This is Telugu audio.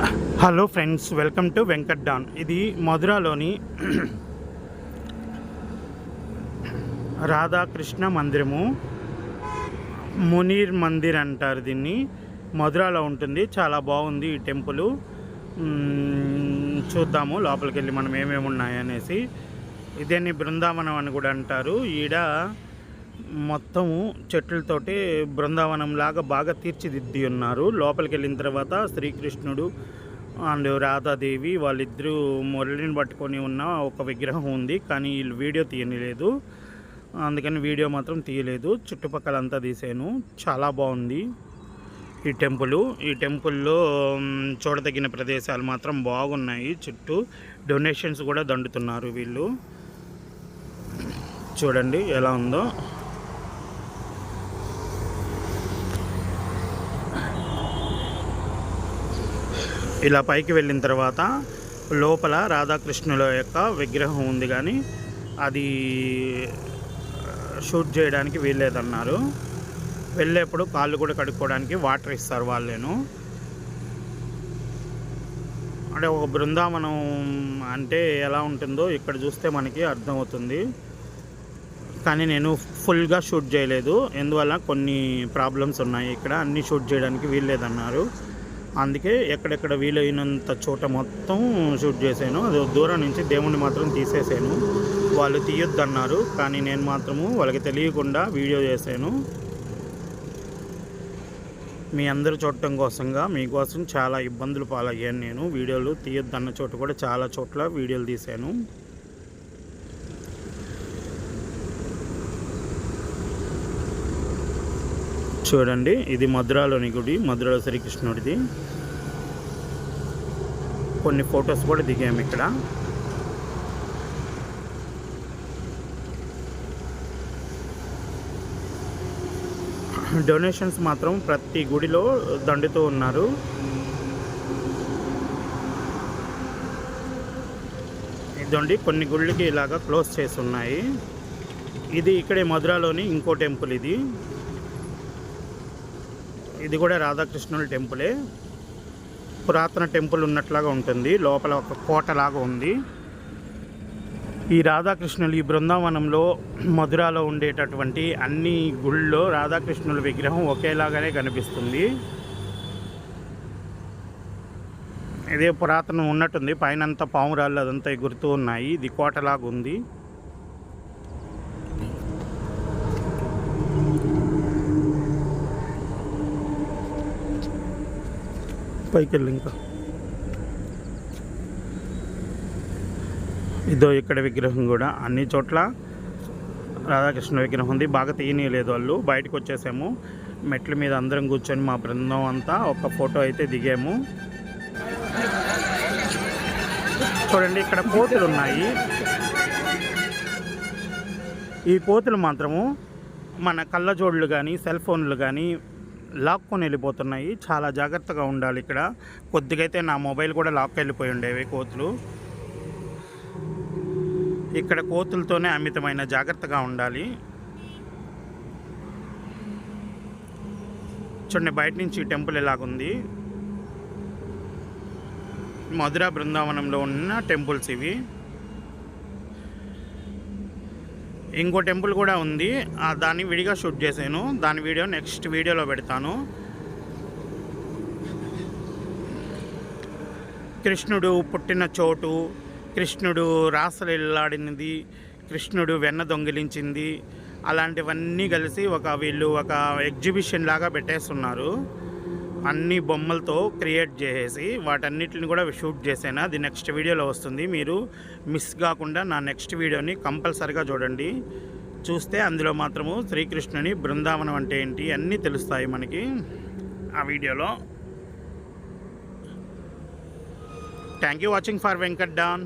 Hello friends welcome to Venkat Don. ఇది మధురలోని రాధాకృష్ణ మందిరము. మునీర్ మందిర్ అంటారు దీన్ని. మధురలో ఉంటుంది చాలా బాగుంది ఈ టెంపుల్. చూద్దాము లోపలికి వెళ్ళి మనం ఏమేమి ఉన్నాయనేసి ఇదేని బృందావనం అని కూడా అంటారు. ఈడ మొత్తము చెట్లతోటి బృందావనం లాగా బాగా తీర్చిదిద్ది ఉన్నారు లోపలికి వెళ్ళిన తర్వాత శ్రీకృష్ణుడు అండ్ రాధాదేవి వాళ్ళిద్దరూ మురళిని పట్టుకొని ఉన్న ఒక విగ్రహం ఉంది. కానీ వీళ్ళు వీడియో తీయలేదు అందుకని వీడియో మాత్రం తీయలేదు. చుట్టుపక్కల అంతా తీసాను చాలా బాగుంది ఈ టెంపుల్. ఈ టెంపుల్లో చూడదగిన ప్రదేశాలు మాత్రం బాగున్నాయి. చుట్టూ డొనేషన్స్ కూడా దండుతున్నారు వీళ్ళు. చూడండి ఎలా ఉందో. ఇలా పైకి వెళ్ళిన తర్వాత లోపల రాధాకృష్ణుల యొక్క విగ్రహం ఉంది కానీ అది షూట్ చేయడానికి వీల్లేదన్నారు. వెళ్ళేప్పుడు కాళ్ళు కూడా కడుక్కోవడానికి వాటర్ ఇస్తారు వాళ్ళేను. అంటే ఒక బృందావనం అంటే ఎలా ఉంటుందో ఇక్కడ చూస్తే మనకి అర్థమవుతుంది. కానీ నేను ఫుల్గా షూట్ చేయలేదు. ఎందువల్ల కొన్ని ప్రాబ్లమ్స్ ఉన్నాయి ఇక్కడ. అన్నీ షూట్ చేయడానికి వీల్లేదన్నారు. అందుకే ఎక్కడెక్కడ వీలైనంత చోట మొత్తం షూట్ చేశాను. అది దూరం నుంచి దేవుణ్ణి మాత్రం తీసేసాను వాళ్ళు తీయొద్దన్నారు కానీ నేను మాత్రము వాళ్ళకి తెలియకుండా వీడియో చేశాను. మీ అందరు చూడటం కోసంగా మీకోసం చాలా ఇబ్బందులు పాలయ్యాను నేను. వీడియోలు తీయొద్దన్న చోట కూడా చాలా చోట్ల వీడియోలు తీశాను. చూడండి. ఇది మధురాలోని గుడి మధురలో శ్రీకృష్ణుడిది. కొన్ని ఫొటోస్ కూడా దిగాము ఇక్కడ. డొనేషన్స్ మాత్రం ప్రతి గుడిలో దండుతూ ఉన్నారు. ఇదండి కొన్ని గుళ్ళకి ఇలాగా క్లోజ్ చేసి ఉన్నాయి. ఇది ఇక్కడే మధురలోని ఇంకో టెంపుల్ ఇది. ఇది కూడా రాధాకృష్ణుల టెంపులే. పురాతన టెంపుల్ ఉన్నట్లాగా ఉంటుంది. లోపల ఒక కోటలాగా ఉంది. ఈ రాధాకృష్ణులు ఈ బృందావనంలో మధురాలో ఉండేటటువంటి అన్ని గుళ్ళలో రాధాకృష్ణుల విగ్రహం ఒకేలాగానే కనిపిస్తుంది. ఇదే పురాతనం ఉన్నట్టుంది. పైన పావురాళ్ళు అదంతా ఎగురుతూ ఉన్నాయి. ఇది కోటలాగా ఉంది. పైకి వెళ్ళి ఇంకా ఇదో ఇక్కడ విగ్రహం కూడా. అన్ని చోట్ల రాధాకృష్ణ విగ్రహం ఉంది. బాగా తీయనీయలేదు వాళ్ళు బయటకు వచ్చేసాము. మెట్ల మీద అందరం కూర్చొని మా బృందం అంతా ఒక ఫోటో అయితే దిగాము. చూడండి ఇక్కడ కోతులు ఉన్నాయి. ఈ కోతులు మాత్రము మన కళ్ళజోళ్ళు కానీ సెల్ ఫోన్లు కానీ లాక్కొని వెళ్ళిపోతున్నాయి. చాలా జాగ్రత్తగా ఉండాలి ఇక్కడ. కొద్దిగా అయితే నా మొబైల్ కూడా లాక్ వెళ్ళిపోయి ఉండేవి కోతులు. ఇక్కడ కోతులతోనే అమితమైన జాగ్రత్తగా ఉండాలి. చూడండి బయట నుంచి టెంపుల్ ఎలాగుంది. మధుర బృందావనంలో ఉన్న టెంపుల్స్ ఇవి. ఇంకో టెంపుల్ కూడా ఉంది. ఆ దాన్ని విడిగా షూట్ చేశాను. దాని వీడియో నెక్స్ట్ వీడియోలో పెడతాను. కృష్ణుడు పుట్టిన చోటు కృష్ణుడు రాసలిల్లాడినది కృష్ణుడు వెన్న దొంగిలించింది. అలాంటివన్నీ కలిసి ఒక వీళ్ళు ఒక ఎగ్జిబిషన్ లాగా పెట్టేస్తున్నారు. అన్ని బొమ్మలతో క్రియేట్ చేసేసి వాటన్నిటిని కూడా షూట్ చేశాను అది నెక్స్ట్ వీడియోలో వస్తుంది. మీరు మిస్ కాకుండా నా నెక్స్ట్ వీడియోని కంపల్సరిగా చూడండి. చూస్తే అందులో మాత్రము శ్రీకృష్ణుని బృందావనం అంటే ఏంటి అన్నీ తెలుస్తాయి మనకి. ఆ వీడియోలో. Thank you watching for Venkat Don